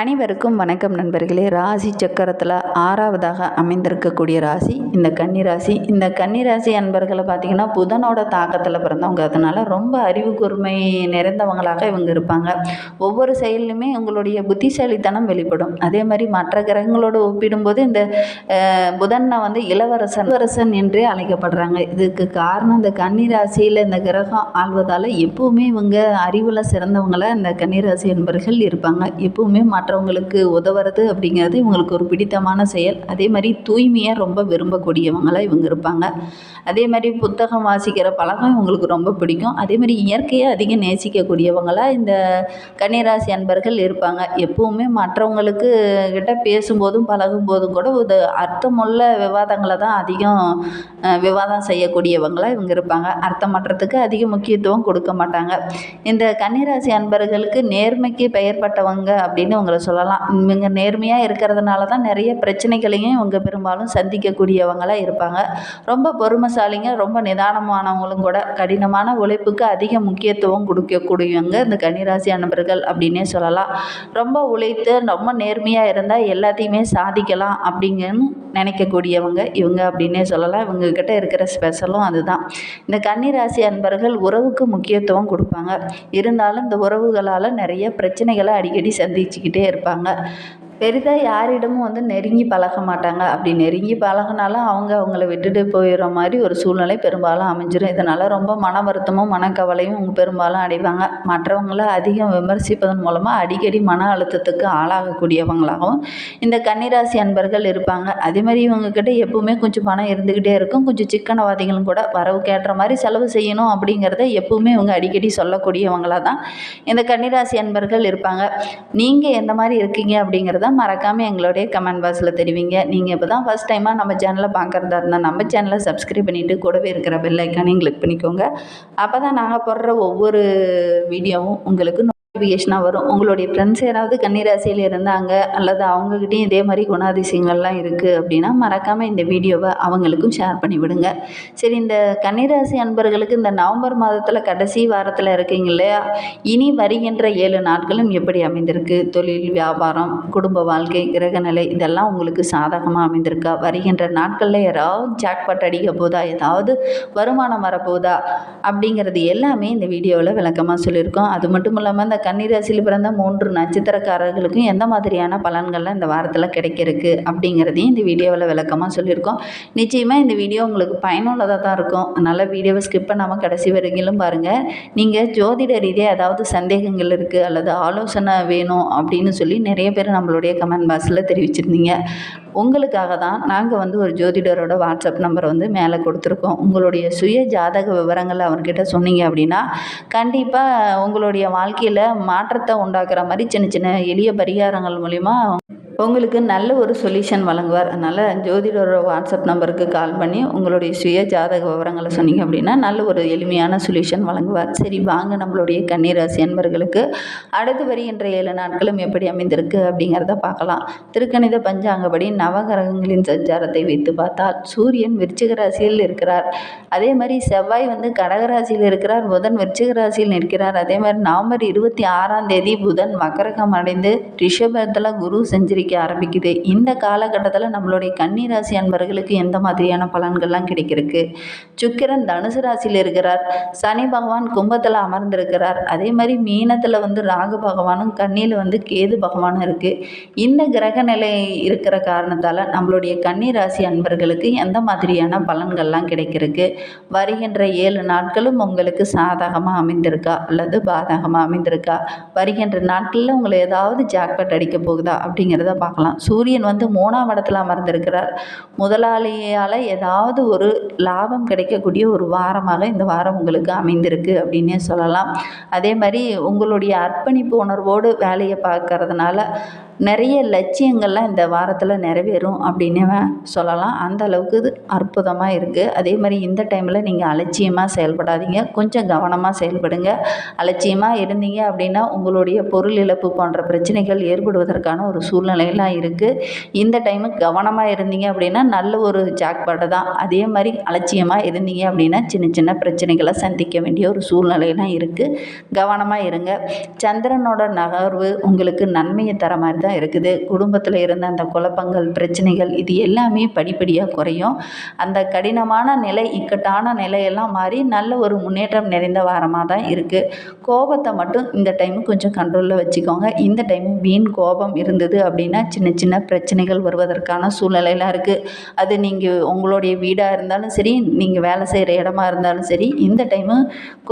அனைவருக்கும் வணக்கம் நண்பர்களே. ராசி சக்கரத்தில் ஆறாவதாக அமைந்திருக்கக்கூடிய ராசி இந்த கன்னி ராசி. இந்த கன்னிராசி அன்பர்களை பார்த்திங்கன்னா புதனோட தாக்கத்தில் பிறந்தவங்க. அதனால் ரொம்ப அறிவு கூர்மை நிறைந்தவங்களாக இவங்க இருப்பாங்க. ஒவ்வொரு செயலுமே உங்களுடைய புத்திசாலித்தனம் வெளிப்படும். அதே மாதிரி மற்ற கிரகங்களோடு ஒப்பிடும்போது இந்த புதனை வந்து இளவரசன் இளவரசன் என்றே அழைக்கப்படுறாங்க. இதுக்கு காரணம் இந்த கன்னிராசியில் இந்த கிரகம் ஆள்வதால் எப்பவுமே இவங்க அறிவில் சிறந்தவங்களாக இந்த கன்னிராசி என்பர்கள் இருப்பாங்க. எப்பவுமே மற்றவங்களுக்கு உதவுறது அப்படிங்கிறது இவங்களுக்கு ஒரு பிடித்தமான செயல். அதே மாதிரி தூய்மையை ரொம்ப விரும்பக்கூடியவங்களாக இவங்க இருப்பாங்க. அதே மாதிரி புத்தகம் வாசிக்கிற பழக்கம் இவங்களுக்கு ரொம்ப பிடிக்கும். அதே மாதிரி இயற்கையை அதிகம் நேசிக்கக்கூடியவங்களாக இந்த கன்னிராசி அன்பர்கள் இருப்பாங்க. எப்பவுமே மற்றவங்களுக்கு கிட்ட பேசும்போதும் பழகும்போதும் கூட ஒரு அர்த்தமுள்ள விவாதங்களை தான் அதிகம் விவாதம் செய்யக்கூடியவங்களாக இவங்க இருப்பாங்க. அர்த்தமற்றத்துக்கு அதிக முக்கியத்துவம் கொடுக்க மாட்டாங்க. இந்த கன்னிராசி அன்பர்களுக்கு நேர்மைக்கு பெயர் பட்டவங்க அப்படின்னு இவங்களை சொல்லலாம். இவங்க நேர்மையாக இருக்கிறதுனால தான் நிறைய பிரச்சனைகளையும் இவங்க பெரும்பாலும் சந்திக்கக்கூடியவங்களாக இருப்பாங்க. ரொம்ப பொறுமைசாலிங்க ரொம்ப நிதானமானவங்களும் கூட கடினமான உழைப்புக்கு அதிக முக்கியத்துவம் கொடுக்கக்கூடியவங்க இந்த கன்னிராசி அன்பர்கள் அப்படின்னே சொல்லலாம். ரொம்ப உழைத்து ரொம்ப நேர்மையாக இருந்தால் எல்லாத்தையுமே சாதிக்கலாம் அப்படிங்கன்னு நினைக்கக்கூடியவங்க இவங்க அப்படின்னே சொல்லலாம். இவங்க கிட்ட இருக்கிற ஸ்பெஷலும் அதுதான். இந்த கன்னிராசி அன்பர்கள் உறவுக்கு முக்கியத்துவம் கொடுப்பாங்க. இருந்தாலும் இந்த உறவுகளால் நிறைய பிரச்சனைகளை அடிக்கடி சந்திச்சுக்கிட்டே இருப்பாங்க. பெரிதாக யாரிடமும் வந்து நெருங்கி பழக மாட்டாங்க. அப்படி நெருங்கி பழகினாலும் அவங்க அவங்கள விட்டுட்டு போயிடுற மாதிரி ஒரு சூழ்நிலை பெரும்பாலும் அமைஞ்சிடும் இதனால் ரொம்ப மன வருத்தமும் மனக்கவலையும் அவங்க பெரும்பாலும் அடைவாங்க. மற்றவங்கள அதிகம் விமர்சிப்பதன் மூலமாக அடிக்கடி மன அழுத்தத்துக்கு ஆளாகக்கூடியவங்களாகவும் இந்த கன்னிராசி அன்பர்கள் இருப்பாங்க. அதே மாதிரி இவங்கக்கிட்ட எப்பவுமே கொஞ்சம் பணம் இருந்துக்கிட்டே இருக்கும். கொஞ்சம் சிக்கனவாதிகளும் கூட வரவுக்கேற்ற மாதிரி செலவு செய்யணும் அப்படிங்கிறத எப்பவுமே இவங்க அடிக்கடி சொல்லக்கூடியவங்களாக தான் இந்த கன்னிராசி அன்பர்கள் இருப்பாங்க. நீங்கள் எந்த மாதிரி இருக்கீங்க அப்படிங்கிறத மறக்காமல் எங்களுடைய கமெண்ட் பாக்ஸில் தெரிவிங்க. நீங்கள் இப்போ தான் ஃபஸ்ட் டைமாக நம்ம சேனலை பார்க்குறதா இருந்தால் நம்ம சேனலை சப்ஸ்கிரைப் பண்ணிவிட்டு கூடவே இருக்கிற பெல் ஐக்கானையும் கிளிக் பண்ணிக்கோங்க. அப்போ தான் நாங்கள் போடுற ஒவ்வொரு வீடியோவும் உங்களுக்கு நோட்டிஃபிகேஷனாக வரும். உங்களுடைய ஃப்ரெண்ட்ஸ் யாராவது கன்னிராசியில் இருந்தாங்க அல்லது அவங்கக்கிட்டேயும் இதே மாதிரி குணாதிசயங்கள்லாம் இருக்குது அப்படின்னா மறக்காமல் இந்த வீடியோவை அவங்களுக்கும் ஷேர் பண்ணி விடுங்க. சரி இந்த கன்னிராசி அன்பர்களுக்கு இந்த நவம்பர் மாதத்தில் கடைசி வாரத்தில் இருக்கீங்க இல்லையா? இனி வருகின்ற ஏழு நாட்களும் எப்படி அமைந்திருக்கு? தொழில் வியாபாரம் குடும்ப வாழ்க்கை கிரகநிலை இதெல்லாம் உங்களுக்கு சாதகமாக அமைந்திருக்கா? வருகின்ற நாட்களில் யாராவது ஜாக்பாட் அடிக்க போதா? ஏதாவது வருமானம் வரப்போதா? அப்படிங்கிறது எல்லாமே இந்த வீடியோவில் விளக்கமாக சொல்லியிருக்கோம். அது மட்டும் இல்லாமல் இந்த கன்னிராசியில் பிறந்த மூன்று நட்சத்திரக்காரர்களுக்கும் எந்த மாதிரியான பலன்கள்லாம் இந்த வாரத்தில் கிடைக்கிறதுக்கு அப்படிங்கிறதையும் இந்த வீடியோவில் விளக்கமாக சொல்லியிருக்கோம். நிச்சயமாக இந்த வீடியோ உங்களுக்கு பயனுள்ளதாக தான் இருக்கும். அதனால் வீடியோவை ஸ்கிப் பண்ணாமல் கடைசி வரைக்கும் பாருங்கள் நீங்கள் ஜோதிட ரீதியாக ஏதாவது சந்தேகங்கள் இருக்குது அல்லது ஆலோசனை வேணும் அப்படின்னு சொல்லி நிறைய பேர் நம்மளுடைய கமெண்ட் பாக்ஸில் தெரிவிச்சிருந்தீங்க. உங்களுக்காக தான் நாங்கள் வந்து ஒரு ஜோதிடரோட வாட்ஸ்அப் நம்பர் வந்து மேலே கொடுத்துருக்கோம். உங்களுடைய சுய ஜாதக விவரங்களை அவர்கிட்ட சொன்னீங்க அப்படின்னா கண்டிப்பாக உங்களுடைய வாழ்க்கையில் மாற்றத்தை உண்டாக்குற மாதிரி சின்ன சின்ன எளிய பரிகாரங்கள் மூலிமா உங்களுக்கு நல்ல ஒரு சொல்யூஷன் வழங்குவார். அதனால் ஜோதிடரோட வாட்ஸ்அப் நம்பருக்கு கால் பண்ணி உங்களுடைய சுய ஜாதக விவரங்களை சொன்னீங்க அப்படின்னா நல்ல ஒரு எளிமையான சொல்யூஷன் வழங்குவார். சரி வாங்க நம்மளுடைய கன்னிராசி அன்பர்களுக்கு அடுத்து வருகின்ற ஏழு நாட்களும் எப்படி அமைந்திருக்கு அப்படிங்கிறத பார்க்கலாம். திருக்கணித பஞ்சாங்கப்படி நவகிரகங்களின் சஞ்சாரத்தை வைத்து பார்த்தால் சூரியன் விருச்சிக ராசியில் இருக்கிறார். அதே மாதிரி செவ்வாய் வந்து கடகராசியில் இருக்கிறார். புதன் விருச்சிக ராசியில் நிற்கிறார். அதே மாதிரி நவம்பர் இருபத்தி ஆறாம் தேதி புதன் மகரகம் அடைந்து ரிஷபத்தில் குரு செஞ்சிருக்க ஆரம்பிக்குது. இந்த காலகட்டத்தில் நம்மளுடைய கன்னி ராசி அன்பர்களுக்கு எந்த மாதிரியான பலன்கள்லாம் கிடைக்கிறதுக்கு? சுக்கிரன் தனுசு ராசியில் இருக்கிறார். சனி பகவான் கும்பத்தில் அமர்ந்திருக்கிறார். அதே மாதிரி மீனத்தில் வந்து ராகு பகவானும் கண்ணியில் வந்து கேது பகவானும் இருக்குது இந்த கிரக நிலை இருக்கிற காரணத்தால் நம்மளுடைய கன்னி ராசி அன்பர்களுக்கு எந்த மாதிரியான பலன்கள்லாம் கிடைக்கிறதுக்கு? வருகின்ற ஏழு நாட்களும் உங்களுக்கு சாதகமாக அமைந்திருக்கா? அல்லது பாதகமாக அமைந்திருக்கா? வருகின்ற நாட்களில் உங்களை ஏதாவது ஜாக்பட் அடிக்க போகுதா? அப்படிங்கிறத பார்க்கலாம் சூரியன் வந்து மூணாம் இடத்துல அமர்ந்திருக்கிறார். முதலாளியால் ஏதாவது ஒரு லாபம் கிடைக்கக்கூடிய ஒரு வாரமாக இந்த வாரம் உங்களுக்கு அமைந்திருக்கு அப்படின்னே சொல்லலாம். அதே மாதிரி உங்களுடைய அர்ப்பணிப்பு உணர்வோடு வேலையை பார்க்கறதுனால நிறைய லட்சியங்கள்லாம் இந்த வாரத்தில் நிறைவேறும் அப்படின்னு சொல்லலாம். அந்த அளவுக்கு இது அற்புதமாக இருக்குது அதே மாதிரி இந்த டைமில் நீங்கள் அலட்சியமாக செயல்படாதீங்க. கொஞ்சம் கவனமாக செயல்படுங்க. அலட்சியமாக இருந்தீங்க அப்படின்னா உங்களுடைய பொருள் இழப்பு போன்ற பிரச்சனைகள் ஏற்படுவதற்கான ஒரு சூழ்நிலையெல்லாம் இருக்குது இந்த டைமு கவனமாக இருந்தீங்க அப்படின்னா நல்ல ஒரு ஜாக்பாட்டு தான். அதே மாதிரி அலட்சியமாக இருந்தீங்க அப்படின்னா சின்ன சின்ன பிரச்சனைகளை சந்திக்க வேண்டிய ஒரு சூழ்நிலையெல்லாம் இருக்குது கவனமாக இருங்க. சந்திரனோட நகர்வு உங்களுக்கு நன்மையை தர மாதிரி தான் இருக்குது. குடும்பத்தில் இருந்த அந்த குழப்பங்கள் பிரச்சனைகள் இது எல்லாமே படிப்படியாக குறையும். அந்த கடினமான நிலை இக்கட்டான நிலையெல்லாம் மாறி நல்ல ஒரு முன்னேற்றம் நிறைந்த வாரமாக தான் இருக்குது கோபத்தை மட்டும் இந்த டைம் கொஞ்சம் கண்ட்ரோலில் வச்சுக்கோங்க. இந்த டைமு வீண் கோபம் இருந்தது அப்படின்னா சின்ன சின்ன பிரச்சனைகள் வருவதற்கான சூழ்நிலையெல்லாம் இருக்குது அது நீங்கள் உங்களுடைய வீடாக இருந்தாலும் சரி நீங்கள் வேலை செய்கிற இடமா இருந்தாலும் சரி இந்த டைமு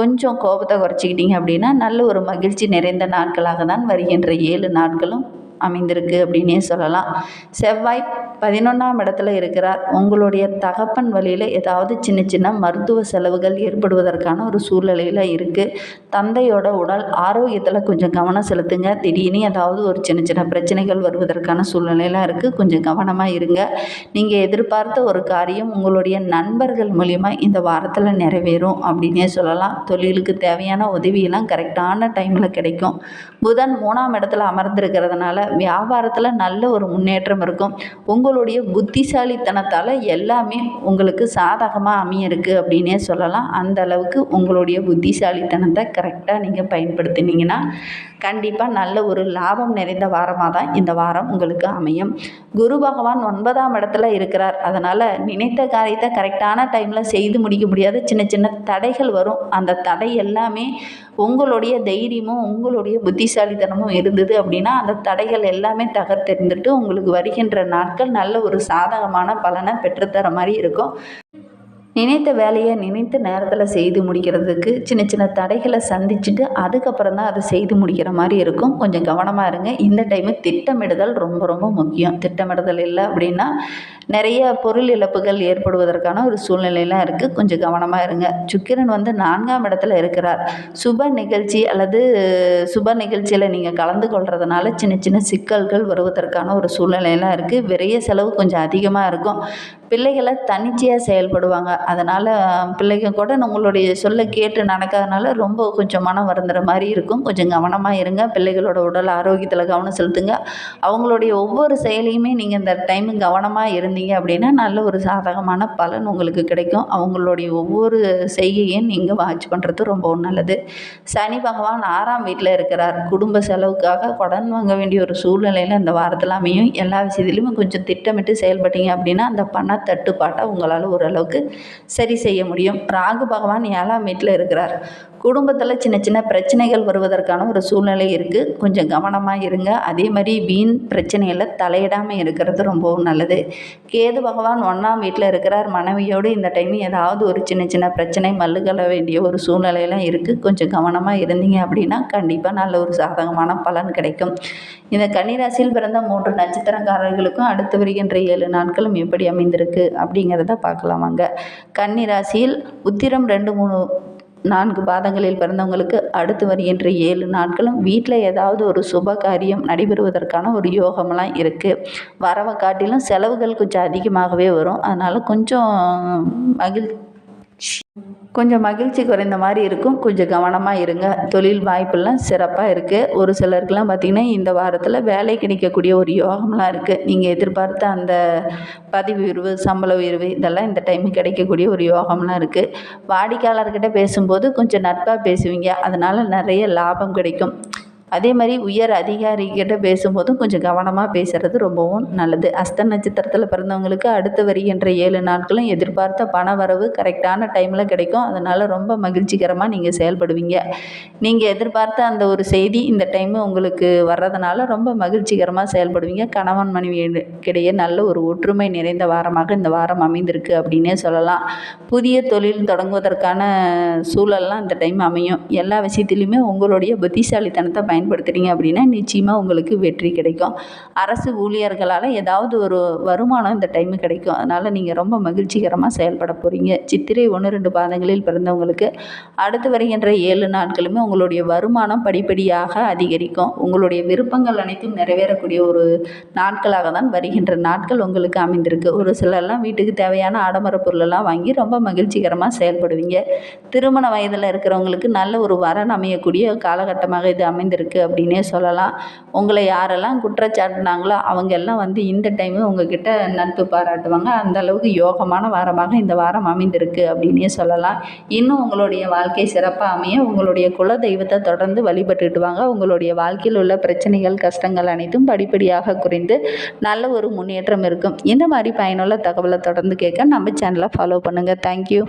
கொஞ்சம் கோபத்தை குறைச்சிக்கிட்டீங்க அப்படின்னா நல்ல ஒரு மகிழ்ச்சி நிறைந்த நாட்களாக தான் வருகின்ற ஏழு நாட்களும் அமைந்திருக்கு அப்படின்னே சொல்லலாம். செவ்வாய் பதினொன்றாம் இடத்துல இருக்கிறார். உங்களுடைய தகப்பன் வழியில் ஏதாவது சின்ன சின்ன மருத்துவ செலவுகள் ஏற்படுவதற்கான ஒரு சூழ்நிலையில் இருக்குது தந்தையோட உடல் ஆரோக்கியத்தில் கொஞ்சம் கவனம் செலுத்துங்க. திடீர்னு ஏதாவது ஒரு சின்ன சின்ன பிரச்சனைகள் வருவதற்கான சூழ்நிலையெல்லாம் இருக்குது கொஞ்சம் கவனமாக இருங்க. நீங்கள் எதிர்பார்த்த ஒரு காரியம் உங்களுடைய நண்பர்கள் மூலிமா இந்த வாரத்தில் நிறைவேறும் அப்படின்னே சொல்லலாம். தொழிலுக்கு தேவையான உதவியெல்லாம் கரெக்டான டைமில் கிடைக்கும். புதன் மூணாம் இடத்துல அமர்ந்திருக்கிறதுனால வியாபாரத்தில் நல்ல ஒரு முன்னேற்றம் இருக்கும். உங்களுடைய புத்திசாலித்தனத்தால் எல்லாமே உங்களுக்கு சாதகமாக அமையிருக்கு அப்படின்னே சொல்லலாம். அந்த அளவுக்கு உங்களுடைய புத்திசாலித்தனத்தை கரெக்டாக நீங்கள் பயன்படுத்தினீங்கன்னா கண்டிப்பாக நல்ல ஒரு லாபம் நிறைந்த வாரமாக தான் இந்த வாரம் உங்களுக்கு அமையும். குரு பகவான் ஒன்பதாம் இடத்துல இருக்கிறார். அதனால் நினைத்த காரியத்தை கரெக்டான டைமில் செய்து முடிக்க முடியாத சின்ன சின்ன தடைகள் வரும். அந்த தடை எல்லாமே உங்களுடைய தைரியமும் உங்களுடைய புத்திசாலித்தனமும் இருந்தது அப்படின்னா அந்த தடைகள் எல்லாமே தகர்த்தெறிந்துட்டு உங்களுக்கு வருகின்ற நாட்கள் நல்ல ஒரு சாதகமான பலனை பெற்றுத்தர மாதிரி இருக்கும். நினைத்த வேலையை நினைத்த நேரத்தில் செய்து முடிக்கிறதுக்கு சின்ன சின்ன தடைகளை சந்திச்சுட்டு அதுக்கப்புறம் தான் அதை செய்து முடிக்கிற மாதிரி இருக்கும். கொஞ்சம் கவனமாக இருங்க. இந்த டைமு திட்டமிடுதல் ரொம்ப ரொம்ப முக்கியம். திட்டமிடுதல் இல்லை அப்படின்னா நிறைய பொருள் இழப்புகள் ஏற்படுவதற்கான ஒரு சூழ்நிலையெல்லாம் இருக்குது கொஞ்சம் கவனமாக இருங்க. சுக்கிரன் வந்து நான்காம் இடத்துல இருக்கிறார். சுப நிகழ்ச்சி அல்லது சுப நிகழ்ச்சியில் நீங்கள் கலந்து கொள்றதுனால சின்ன சின்ன சிக்கல்கள் வருவதற்கான ஒரு சூழ்நிலையெல்லாம் இருக்குது விரைய செலவு கொஞ்சம் அதிகமாக இருக்கும். பிள்ளைகளை தன்னிச்சையாக செயல்படுவாங்க. அதனால் பிள்ளைங்க கூட உங்களுடைய சொல்ல கேட்டு நடக்காதனால ரொம்ப கொஞ்சம் மனம் வருந்துற மாதிரி இருக்கும். கொஞ்சம் கவனமாக இருங்க. பிள்ளைகளோட உடல் ஆரோக்கியத்தில் கவனம் செலுத்துங்க. அவங்களுடைய ஒவ்வொரு செயலையுமே நீங்கள் இந்த டைமு கவனமாக இருந்தீங்க அப்படின்னா நல்ல ஒரு சாதகமான பலன் உங்களுக்கு கிடைக்கும். அவங்களுடைய ஒவ்வொரு செய்கையும் நீங்கள் வாட்ச் பண்ணுறது ரொம்பவும் நல்லது. சனி பகவான் ஆறாம் வீட்டில் இருக்கிறார். குடும்ப செலவுக்காக கடன் வாங்க வேண்டிய ஒரு சூழ்நிலையில் இந்த வாரத்தில் அமையும். எல்லா விஷயத்துலையுமே கொஞ்சம் திட்டமிட்டு செயல்பட்டீங்க அப்படின்னா அந்த பண தட்டுப்பாட்டை உங்களால் ஓரளவுக்கு சரி செய்ய முடியும். ராகு பகவான் ஏழாம் வீட்டில் இருக்கிறார். குடும்பத்தில் சின்ன சின்ன பிரச்சனைகள் வருவதற்கான ஒரு சூழ்நிலை இருக்குது கொஞ்சம் கவனமாக இருங்க. அதே மாதிரி வீண் பிரச்சனையில் தலையிடாமல் இருக்கிறது ரொம்பவும் நல்லது. கேது பகவான் ஒன்றாம் வீட்டில் இருக்கிறார். மனைவியோடு இந்த டைம் ஏதாவது ஒரு சின்ன சின்ன பிரச்சனை மல்லுகள வேண்டிய ஒரு சூழ்நிலையெல்லாம் இருக்குது கொஞ்சம் கவனமாக இருந்தீங்க அப்படின்னா கண்டிப்பாக நல்ல ஒரு சாதகமான பலன் கிடைக்கும். இந்த கன்னிராசியில் பிறந்த மூன்று நட்சத்திரக்காரர்களுக்கும் அடுத்து வருகின்ற ஏழு நாட்களும் எப்படி அமைந்திருக்கு. அப்படிங்கிறத பார்க்கலாம் வாங்க. கன்னிராசியில் உத்திரம் ரெண்டு மூணு நான்கு பாதங்களில் பிறந்தவங்களுக்கு அடுத்து வருகின்ற ஏழு நாட்களும் வீட்டில் ஏதாவது ஒரு சுப காரியம் நடைபெறுவதற்கான ஒரு யோகமெல்லாம் இருக்குது வரவை காட்டிலும் செலவுகள் கொஞ்சம் அதிகமாகவே வரும். அதனால் கொஞ்சம் மகிழ் கொஞ்சம் மகிழ்ச்சி குறைந்த மாதிரி இருக்கும். கொஞ்சம் கவனமாக இருங்க. தொழில் வாய்ப்பெல்லாம் சிறப்பாக இருக்குது ஒரு சிலருக்குலாம் பார்த்திங்கன்னா இந்த வாரத்தில் வேலை கிடைக்கக்கூடிய ஒரு யோகம்லாம் இருக்குது நீங்கள் எதிர்பார்த்த அந்த பதவி உயர்வு சம்பள உயர்வு இதெல்லாம் இந்த டைம் கிடைக்கக்கூடிய ஒரு யோகம்லாம் இருக்குது வாடிக்கையாளர்கிட்ட பேசும்போது கொஞ்சம் நட்பாக பேசுவீங்க. அதனால் நிறைய லாபம் கிடைக்கும். அதே மாதிரி உயர் அதிகாரிகிட்ட பேசும்போதும் கொஞ்சம் கவனமாக பேசுகிறது ரொம்பவும் நல்லது. அஸ்த நட்சத்திரத்தில் பிறந்தவங்களுக்கு அடுத்து வருகின்ற ஏழு நாட்களும் எதிர்பார்த்த பண வரவு கரெக்டான டைமில் கிடைக்கும். அதனால் ரொம்ப மகிழ்ச்சிகரமாக நீங்கள் செயல்படுவீங்க. நீங்கள் எதிர்பார்த்த அந்த ஒரு செய்தி இந்த டைமு உங்களுக்கு வர்றதுனால ரொம்ப மகிழ்ச்சிகரமாக செயல்படுவீங்க. கணவன் மனைவிக்கிடையே நல்ல ஒரு ஒற்றுமை நிறைந்த வாரமாக இந்த வாரம் அமைந்திருக்கு அப்படின்னே சொல்லலாம். புதிய தொழில் தொடங்குவதற்கான சூழல்லாம் இந்த டைம் அமையும். எல்லா விஷயத்துலையுமே உங்களுடைய புத்திசாலித்தனத்தை பயன் பயன்படுத்துகிறீங்க அப்படின்னா நிச்சயமாக உங்களுக்கு வெற்றி கிடைக்கும். அரசு ஊழியர்களால் ஏதாவது ஒரு வருமானம் இந்த டைமு கிடைக்கும். அதனால் நீங்கள் ரொம்ப மகிழ்ச்சிகரமாக செயல்பட போகிறீங்க சித்திரை ஒன்று ரெண்டு பாதங்களில் பிறந்தவங்களுக்கு அடுத்து வருகின்ற ஏழு நாட்களுமே உங்களுடைய வருமானம் படிப்படியாக அதிகரிக்கும். உங்களுடைய விருப்பங்கள் அனைத்தும் நிறைவேறக்கூடிய ஒரு நாட்களாக தான் வருகின்ற நாட்கள் உங்களுக்கு அமைந்திருக்கு. ஒரு சிலர்லாம் வீட்டுக்கு தேவையான ஆடம்பர பொருளெல்லாம் வாங்கி ரொம்ப மகிழ்ச்சிகரமாக செயல்படுவீங்க. திருமண வயதில் இருக்கிறவங்களுக்கு நல்ல ஒரு வரன் அமையக்கூடிய காலகட்டமாக இது அமைந்திருக்கு. அப்படின்னே சொல்லலாம். உங்களை யாரெல்லாம் குற்றச்சாட்டுனாங்களோ அவங்க எல்லாம் வந்து இந்த டைமு உங்ககிட்ட நட்பு பாராட்டுவாங்க. அந்த அளவுக்கு யோகமான வாரமாக இந்த வாரம் அமைந்திருக்கு அப்படின்னே சொல்லலாம். இன்னும் உங்களுடைய வாழ்க்கை சிறப்பாக அமைய உங்களுடைய குல தெய்வத்தை தொடர்ந்து வழிபட்டுட்டு வாங்க. உங்களுடைய வாழ்க்கையில் உள்ள பிரச்சனைகள் கஷ்டங்கள் அனைத்தும் படிப்படியாக குறைந்து நல்ல ஒரு முன்னேற்றம் இருக்கும். இந்த மாதிரி பயனுள்ள தகவலை தொடர்ந்து கேட்க நம்ம சேனலை ஃபாலோ பண்ணுங்கள் தேங்க்யூ